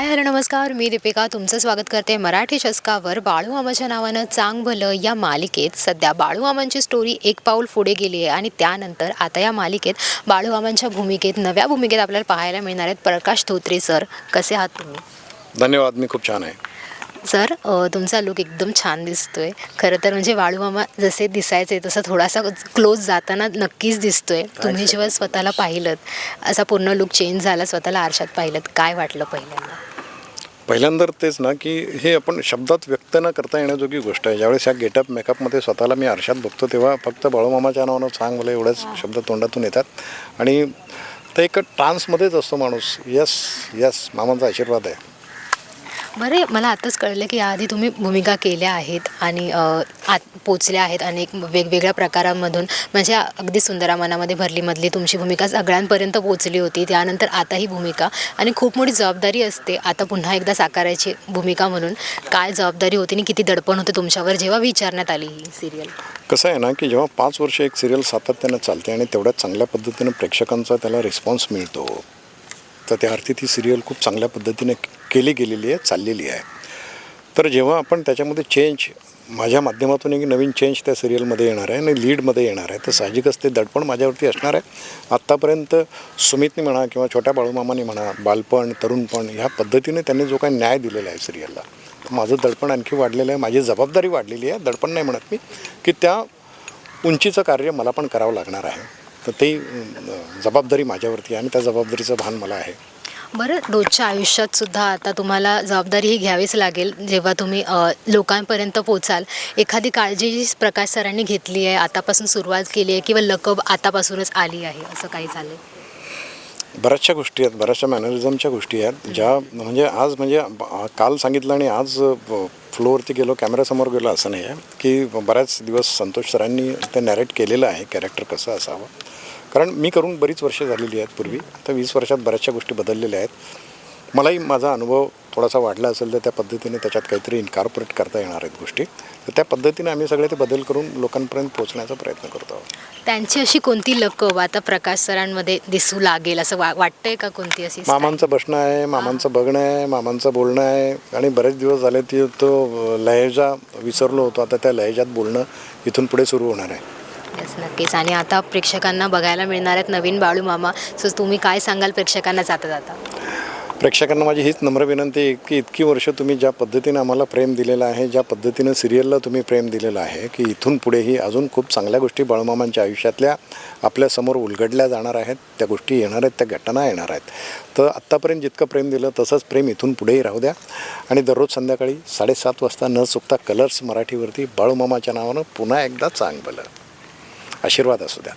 Hi hello नमस्कार. मी दीपिका तुमचं स्वागत करते मराठी शस्कावर. बाळूमामाच्या नावानं चांग भलं या मालिकेत सध्या बाळूमामांची स्टोरी एक पाऊल पुढे गेली आहे आणि त्यानंतर आता या मालिकेत बाळूमामांच्या भूमिकेत नव्या भूमिकेत आपल्याला पाहायला मिळणार आहेत प्रकाश धोत्रे सर. कसे आहात तुम्ही? धन्यवाद. मी खूप छान आहे. सर तुमचा लुक एकदम छान दिसतोय. खरं तर म्हणजे बाळूमामा जसे दिसायचे तसं थोडासा क्लोज जाताना नक्कीच दिसतोय. तुम्ही जेव्हा स्वतःला पाहिलं असा पूर्ण लुक चेंज झाला स्वतःला आरशात पाहिलं काय वाटलं पहिल्यांदा? पहिल्यांदा तेच ना की हे आपण शब्दात व्यक्त न करता येण्याजोगी गोष्ट आहे. ज्यावेळेस ह्या गेटअप मेकअपमध्ये स्वतःला मी आरशात बघतो तेव्हा फक्त बाळूमामाच्या नावानं सांग मला एवढेच शब्द तोंडातून येतात. आणि ते एक ट्रान्समध्येच असतो माणूस. यस यस मामांचा आशीर्वाद आहे. बरे मला आताच कळलं की याआधी तुम्ही भूमिका केल्या आहेत आणि आत पोचल्या आहेत अनेक वेगवेगळ्या प्रकारांमधून म्हणजे अगदी सुंदरा मनामध्ये भरलीमधली तुमची भूमिका सगळ्यांपर्यंत पोचली होती त्यानंतर आता ही भूमिका आणि खूप मोठी जबाबदारी असते आता पुन्हा एकदा साकारायची भूमिका म्हणून. काय जबाबदारी होती आणि किती दडपण होते तुमच्यावर जेव्हा विचारण्यात आली ही सिरियल कसं आहे ना की जेव्हा पाच वर्ष एक सिरियल सातत्यानं चालते आणि तेवढ्याच चांगल्या पद्धतीनं प्रेक्षकांचा त्याला रिस्पॉन्स मिळतो तर त्या अर्थी ती सिरियल खूप चांगल्या पद्धतीने केली गेलेली आहे चाललेली आहे. तर जेव्हा आपण त्याच्यामध्ये चेंज माझ्या माध्यमातून एक नवीन चेंज त्या सिरियलमध्ये येणार आहे आणि लीडमध्ये येणार आहे. तर साहजिकच ते दडपण माझ्यावरती असणार आहे. आत्तापर्यंत सुमितने म्हणा किंवा छोट्या बाळूमामाने म्हणा बालपण तरुणपण ह्या पद्धतीने त्यांनी जो काही न्याय दिलेला आहे सिरियलला तर माझं दडपण आणखी वाढलेलं आहे माझी जबाबदारी वाढलेली आहे. दडपण नाही म्हणत मी की त्या उंचीचं कार्य मला पण करावं लागणार आहे. तर ते जबाबदारी माझ्यावरती आहे आणि त्या जबाबदारीचं भान मला आहे. बरं रोजच्या आयुष्यात सुद्धा आता तुम्हाला जबाबदारी ही घ्यावीच लागेल. जेव्हा तुम्ही लोकांपर्यंत पोचाल एखादी काळजी जी प्रकाश सरांनी घेतली आहे आतापासून सुरुवात केली आहे किंवा लकब आतापासूनच आली आहे असं काही झालं बऱ्याचशा गोष्टी आहेत बऱ्याचशा मॅनरिझमच्या गोष्टी आहेत ज्या म्हणजे आज म्हणजे काल सांगितलं आणि आज फ्लोअरती गेलो कॅमेऱ्यासमोर गेलो असं नाही आहे की बऱ्याच दिवस संतोष सरांनी ते नॅरेट केलेलं आहे कॅरेक्टर कसं असावं. कारण मी करून बरीच वर्षे झालेली आहेत पूर्वी. आता वीस वर्षात बऱ्याचशा गोष्टी बदललेल्या आहेत. मलाही माझा अनुभव थोडासा वाढला असेल तर त्या पद्धतीने त्याच्यात काहीतरी इन्कॉर्पोरेट करता येणार आहेत गोष्टी. तर त्या पद्धतीने आम्ही सगळे ते बदल करून लोकांपर्यंत पोहोचण्याचा प्रयत्न करतो आहोत. त्यांची अशी कोणती लकब आता प्रकाश सरांमध्ये दिसू लागेल असं वा वाटतंय का कोणती अशी? मामांचं बसणं आहे मामांचं बघणं आहे मामांचं बोलणं आहे. आणि बरेच दिवस झाले ती तो लहेजा विसरलो होतो. आता त्या लहेजात बोलणं इथून पुढे सुरू होणार आहे. नक्कीच नक्कीच. आणि आता प्रेक्षकांना बघायला मिळणार आहेत नवीन बाळू मामा. सो तुम्ही काय सांगाल प्रेक्षकांना जाता जाता? प्रेक्षकांना माझी हीच नम्र विनंती आहे की इतकी वर्ष तुम्ही ज्या पद्धतीनं आम्हाला प्रेम दिलेलं आहे ज्या पद्धतीनं सिरियलला तुम्ही प्रेम दिलेलं आहे की इथून पुढेही अजून खूप चांगल्या गोष्टी बाळूमामांच्या आयुष्यातल्या आपल्यासमोर उलगडल्या जाणार आहेत त्या गोष्टी येणार आहेत त्या घटना येणार आहेत. तर आत्तापर्यंत जितकं प्रेम दिलं तसंच प्रेम इथून पुढेही राहू द्या. आणि दररोज संध्याकाळी साडेसात वाजता न चुकता कलर्स मराठीवरती बाळूमामाच्या नावानं पुन्हा एकदा चांग भलं आशीर्वाद असू द्या.